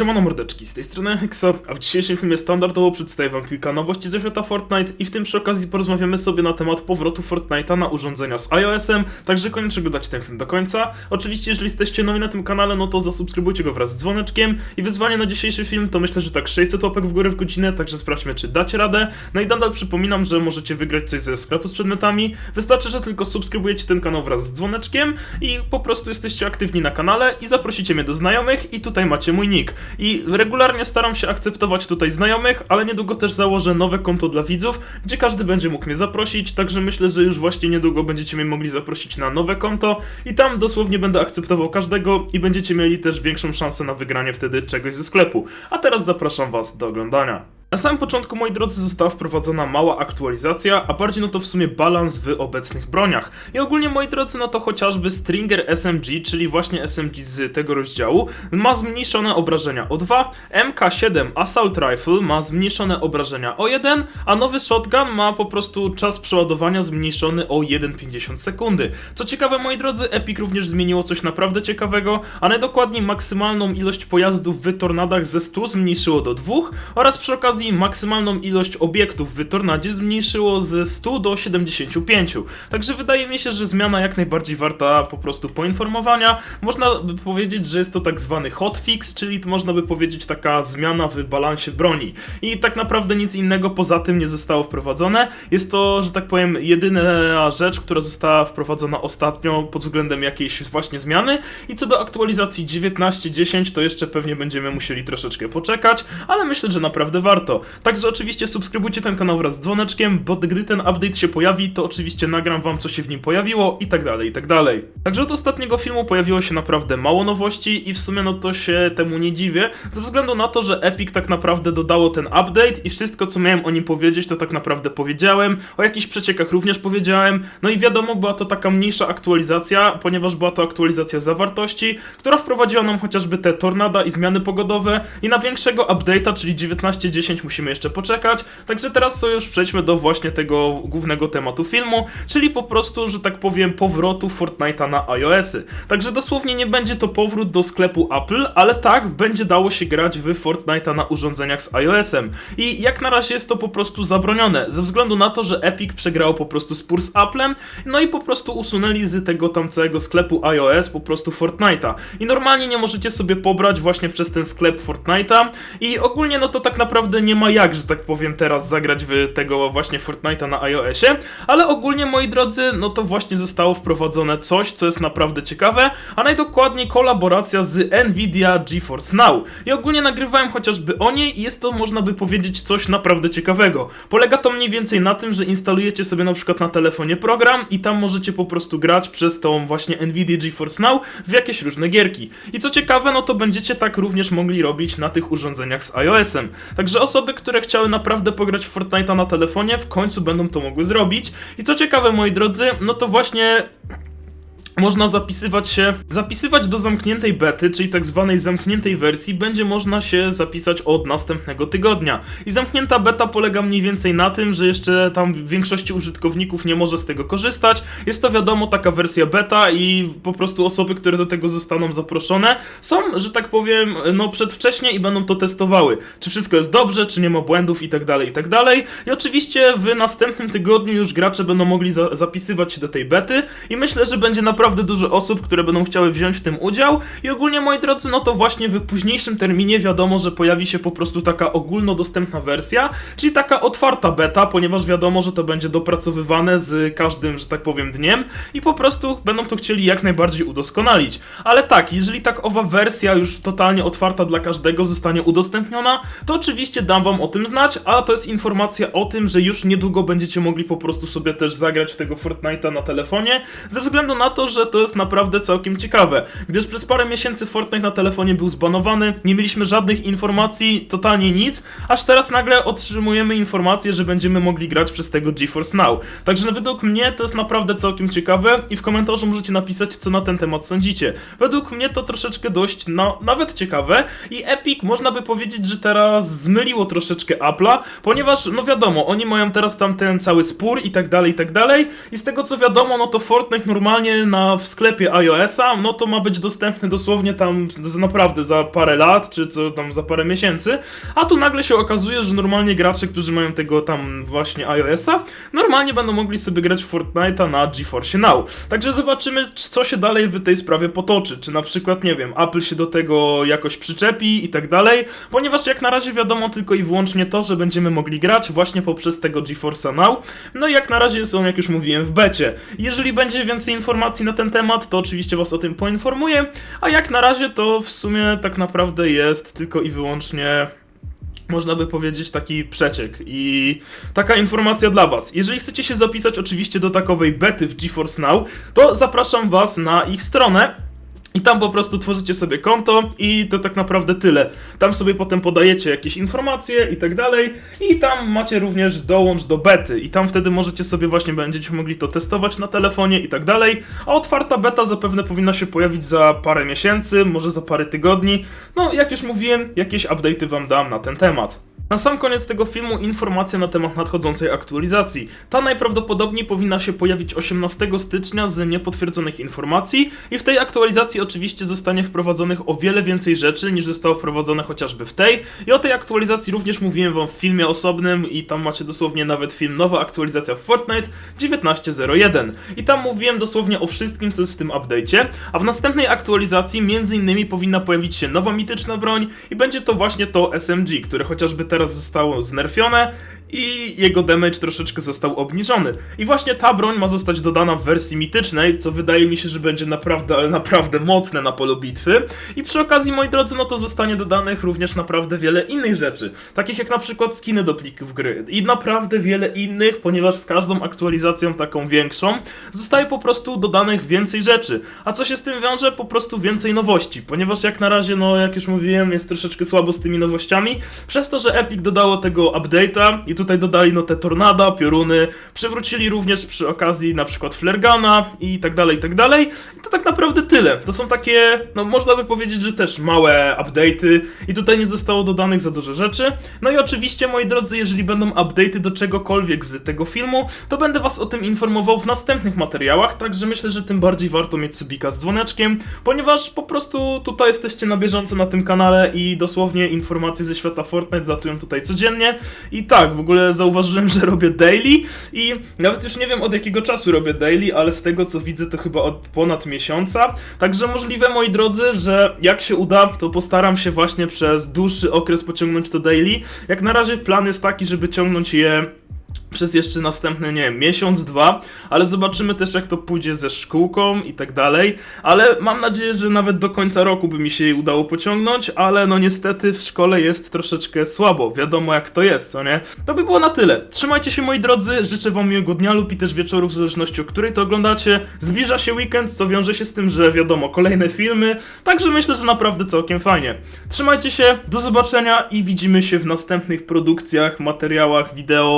Siemano mordeczki, z tej strony Hexa, a w dzisiejszym filmie standardowo przedstawię wam kilka nowości ze świata Fortnite i w tym przy okazji porozmawiamy sobie na temat powrotu Fortnite'a na urządzenia z iOS-em, także koniecznie go dać ten film do końca. Oczywiście jeżeli jesteście nowi na tym kanale, no to zasubskrybujcie go wraz z dzwoneczkiem i wyzwanie na dzisiejszy film to myślę, że tak 600 łapek w górę w godzinę, także sprawdźmy czy dacie radę. No i nadal przypominam, że możecie wygrać coś ze sklepu z przedmiotami, wystarczy, że tylko subskrybujecie ten kanał wraz z dzwoneczkiem i po prostu jesteście aktywni na kanale i zaprosicie mnie do znajomych i tutaj macie mój nick. I regularnie staram się akceptować tutaj znajomych, ale niedługo też założę nowe konto dla widzów, gdzie każdy będzie mógł mnie zaprosić, także myślę, że już właśnie niedługo będziecie mnie mogli zaprosić na nowe konto i tam dosłownie będę akceptował każdego i będziecie mieli też większą szansę na wygranie wtedy czegoś ze sklepu. A teraz zapraszam was do oglądania. Na samym początku, moi drodzy, została wprowadzona mała aktualizacja, a bardziej no to w sumie balans w obecnych broniach. I ogólnie, moi drodzy, no to chociażby Stringer SMG, czyli właśnie SMG z tego rozdziału, ma zmniejszone obrażenia o 2, MK7 Assault Rifle ma zmniejszone obrażenia o 1, a nowy shotgun ma po prostu czas przeładowania zmniejszony o 1,50 sekundy. Co ciekawe, moi drodzy, Epic również zmieniło coś naprawdę ciekawego, a najdokładniej maksymalną ilość pojazdów w tornadach ze 100 zmniejszyło do 2 oraz przy okazji maksymalną ilość obiektów w tornadzie zmniejszyło ze 100 do 75. Także wydaje mi się, że zmiana jak najbardziej warta po prostu poinformowania. Można by powiedzieć, że jest to tak zwany hotfix, czyli można by powiedzieć taka zmiana w balansie broni. I tak naprawdę nic innego poza tym nie zostało wprowadzone. Jest to, że tak powiem, jedyna rzecz, która została wprowadzona ostatnio pod względem jakiejś właśnie zmiany. I co do aktualizacji 19.10, to jeszcze pewnie będziemy musieli troszeczkę poczekać, ale myślę, że naprawdę warto. Także oczywiście subskrybujcie ten kanał wraz z dzwoneczkiem, bo gdy ten update się pojawi, to oczywiście nagram wam, co się w nim pojawiło i tak dalej, i tak dalej. Także od ostatniego filmu pojawiło się naprawdę mało nowości i w sumie no to się temu nie dziwię, ze względu na to, że Epic tak naprawdę dodało ten update i wszystko, co miałem o nim powiedzieć, to tak naprawdę powiedziałem, o jakichś przeciekach również powiedziałem, no i wiadomo, była to taka mniejsza aktualizacja, ponieważ była to aktualizacja zawartości, która wprowadziła nam chociażby te tornada i zmiany pogodowe i na większego update'a, czyli 19.10 musimy jeszcze poczekać. Także teraz to już przejdźmy do właśnie tego głównego tematu filmu, czyli po prostu, że tak powiem, powrotu Fortnite'a na iOSy. Także dosłownie nie będzie to powrót do sklepu Apple, ale tak będzie dało się grać w Fortnite'a na urządzeniach z iOS-em. I jak na razie jest to po prostu zabronione, ze względu na to, że Epic przegrało po prostu spór z Applem, no i po prostu usunęli z tego tam całego sklepu iOS po prostu Fortnite'a. I normalnie nie możecie sobie pobrać właśnie przez ten sklep Fortnite'a i ogólnie no to tak naprawdę nie ma jak, że tak powiem, teraz zagrać w tego właśnie Fortnite'a na iOSie, ale ogólnie, moi drodzy, no to właśnie zostało wprowadzone coś, co jest naprawdę ciekawe, a najdokładniej kolaboracja z Nvidia GeForce Now. I ogólnie nagrywałem chociażby o niej i jest to, można by powiedzieć, coś naprawdę ciekawego. Polega to mniej więcej na tym, że instalujecie sobie na przykład na telefonie program i tam możecie po prostu grać przez tą właśnie Nvidia GeForce Now w jakieś różne gierki. I co ciekawe, no to będziecie tak również mogli robić na tych urządzeniach z iOS-em. Także osoby, które chciały naprawdę pograć w Fortnite'a na telefonie, w końcu będą to mogły zrobić. I co ciekawe, moi drodzy, no to właśnie można zapisywać się, zapisywać do zamkniętej bety, czyli tak zwanej zamkniętej wersji, będzie można się zapisać od następnego tygodnia. I zamknięta beta polega mniej więcej na tym, że jeszcze tam w większości użytkowników nie może z tego korzystać. Jest to wiadomo taka wersja beta i po prostu osoby, które do tego zostaną zaproszone, są, że tak powiem, no przedwcześnie i będą to testowały. Czy wszystko jest dobrze, czy nie ma błędów i tak dalej, i tak dalej. I oczywiście w następnym tygodniu już gracze będą mogli za zapisywać się do tej bety i myślę, że będzie naprawdę dużo osób, które będą chciały wziąć w tym udział i ogólnie moi drodzy, no to właśnie w późniejszym terminie wiadomo, że pojawi się po prostu taka ogólnodostępna wersja, czyli taka otwarta beta, ponieważ wiadomo, że to będzie dopracowywane z każdym, że tak powiem, dniem i po prostu będą to chcieli jak najbardziej udoskonalić. Ale tak, jeżeli tak owa wersja już totalnie otwarta dla każdego zostanie udostępniona, to oczywiście dam wam o tym znać, a to jest informacja o tym, że już niedługo będziecie mogli po prostu sobie też zagrać w tego Fortnite'a na telefonie, ze względu na to, że to jest naprawdę całkiem ciekawe, gdyż przez parę miesięcy Fortnite na telefonie był zbanowany, nie mieliśmy żadnych informacji, totalnie nic, aż teraz nagle otrzymujemy informację, że będziemy mogli grać przez tego GeForce Now. Także według mnie to jest naprawdę całkiem ciekawe i w komentarzu możecie napisać, co na ten temat sądzicie. Według mnie to troszeczkę dość, no, nawet ciekawe i Epic można by powiedzieć, że teraz zmyliło troszeczkę Apple'a, ponieważ, no wiadomo, oni mają teraz tam ten cały spór i tak dalej, i tak dalej i z tego co wiadomo, no to Fortnite normalnie na w sklepie iOS-a, no to ma być dostępny dosłownie tam naprawdę za parę lat, czy co tam za parę miesięcy, a tu nagle się okazuje, że normalnie gracze, którzy mają tego tam właśnie iOS-a, normalnie będą mogli sobie grać Fortnite'a na GeForce Now. Także zobaczymy, co się dalej w tej sprawie potoczy, czy na przykład, nie wiem, Apple się do tego jakoś przyczepi i tak dalej, ponieważ jak na razie wiadomo tylko i wyłącznie to, że będziemy mogli grać właśnie poprzez tego GeForce'a Now, no i jak na razie są, jak już mówiłem, w becie. Jeżeli będzie więcej informacji na ten temat, to oczywiście was o tym poinformuję, a jak na razie to w sumie tak naprawdę jest tylko i wyłącznie można by powiedzieć taki przeciek i taka informacja dla was. Jeżeli chcecie się zapisać oczywiście do takowej bety w GeForce Now, to zapraszam was na ich stronę. I tam po prostu tworzycie sobie konto i to tak naprawdę tyle. Tam sobie potem podajecie jakieś informacje i tak dalej. I tam macie również dołącz do bety. I tam wtedy możecie sobie właśnie będziecie mogli to testować na telefonie i tak dalej. A otwarta beta zapewne powinna się pojawić za parę miesięcy, może za parę tygodni. No, jak już mówiłem, jakieś update'y wam dam na ten temat. Na sam koniec tego filmu informacja na temat nadchodzącej aktualizacji. Ta najprawdopodobniej powinna się pojawić 18 stycznia z niepotwierdzonych informacji i w tej aktualizacji oczywiście zostanie wprowadzonych o wiele więcej rzeczy niż zostało wprowadzone chociażby w tej. I o tej aktualizacji również mówiłem wam w filmie osobnym i tam macie dosłownie nawet film nowa aktualizacja w Fortnite 19.01. I tam mówiłem dosłownie o wszystkim co jest w tym update'cie, a w następnej aktualizacji między innymi powinna pojawić się nowa mityczna broń i będzie to właśnie to SMG, które chociażby teraz zostało znerfione i jego damage troszeczkę został obniżony. I właśnie ta broń ma zostać dodana w wersji mitycznej, co wydaje mi się, że będzie naprawdę, ale naprawdę mocne na polu bitwy. I przy okazji, moi drodzy, no to zostanie dodanych również naprawdę wiele innych rzeczy, takich jak na przykład skiny do plików gry i naprawdę wiele innych, ponieważ z każdą aktualizacją taką większą zostaje po prostu dodanych więcej rzeczy. A co się z tym wiąże? Po prostu więcej nowości, ponieważ jak na razie, no jak już mówiłem, jest troszeczkę słabo z tymi nowościami, przez to, że Epic dodało tego update'a i tutaj dodali no te tornada, pioruny, przywrócili również przy okazji na przykład flergana i tak dalej, i tak dalej. I to tak naprawdę tyle. To są takie, no można by powiedzieć, że też małe update'y i tutaj nie zostało dodanych za dużo rzeczy. No i oczywiście, moi drodzy, jeżeli będą update'y do czegokolwiek z tego filmu, to będę was o tym informował w następnych materiałach, także myślę, że tym bardziej warto mieć subika z dzwoneczkiem, ponieważ po prostu tutaj jesteście na bieżąco na tym kanale i dosłownie informacje ze świata Fortnite latują tutaj codziennie. I tak, w ogóle zauważyłem, że robię daily i nawet już nie wiem od jakiego czasu robię daily, ale z tego co widzę to chyba od ponad miesiąca. Także możliwe, moi drodzy, że jak się uda, to postaram się właśnie przez dłuższy okres pociągnąć to daily. Jak na razie plan jest taki, żeby ciągnąć je przez jeszcze następny, nie wiem, miesiąc, dwa, ale zobaczymy też jak to pójdzie ze szkółką i tak dalej, ale mam nadzieję, że nawet do końca roku by mi się jej udało pociągnąć, ale no niestety w szkole jest troszeczkę słabo, wiadomo jak to jest, co nie? To by było na tyle. Trzymajcie się moi drodzy, życzę wam miłego dnia lub i też wieczoru, w zależności o której to oglądacie. Zbliża się weekend, co wiąże się z tym, że wiadomo, kolejne filmy, także myślę, że naprawdę całkiem fajnie. Trzymajcie się, do zobaczenia i widzimy się w następnych produkcjach, materiałach, wideo.